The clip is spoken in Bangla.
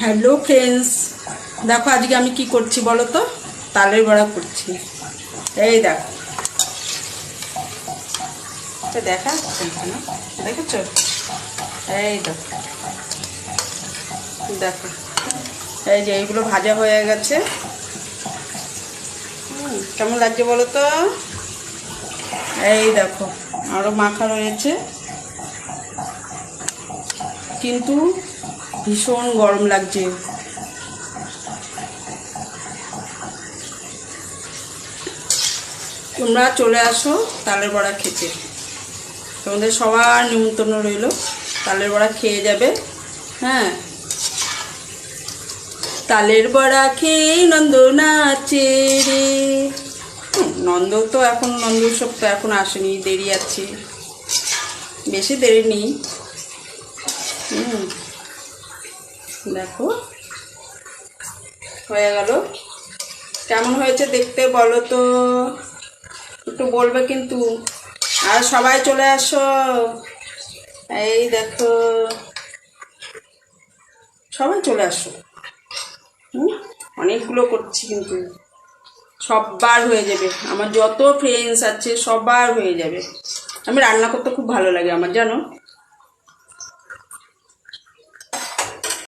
হ্যালো ফ্রেন্ডস দেখো আজকে আমি কি করছি বলো তো? তালের বড়া করছি। এই দেখো। এটা দেখা দেখেছ? এই দেখো। দেখো। এই যে এইগুলো ভাজা হয়ে গেছে। কেমন লাগছে বলো তো? এই দেখো আরও মাখা রয়েছে। কিন্তু ভীষণ গরম লাগছে। তোমরা চলে আসো তালের বড়া খেতে। তোমাদের সবার নিমন্ত্রণ রইল, তালের বড়া খেয়ে যাবে। হ্যাঁ। তালের বড়া খেয়ে নন্দ নাচে রে। নন্দ তো এখন, নন্দ উৎসব তো এখন আসেনি, দেরি আছে। বেশি দেরি নেই। হুম। দেখো। হয়ে গেল। কেমন হয়েছে দেখতে বলো তো। একটু বলবে কিন্তু। আর সবাই চলে আসো। এই দেখো। সবাই চলে আসো। হুম? অনেকগুলো করছি কিন্তু। সববার হয়ে যাবে। আমার যত ফ্রেন্ডস আছে সবার হয়ে যাবে। আমি রান্না করতে খুব ভালো লাগে আমার, জানো?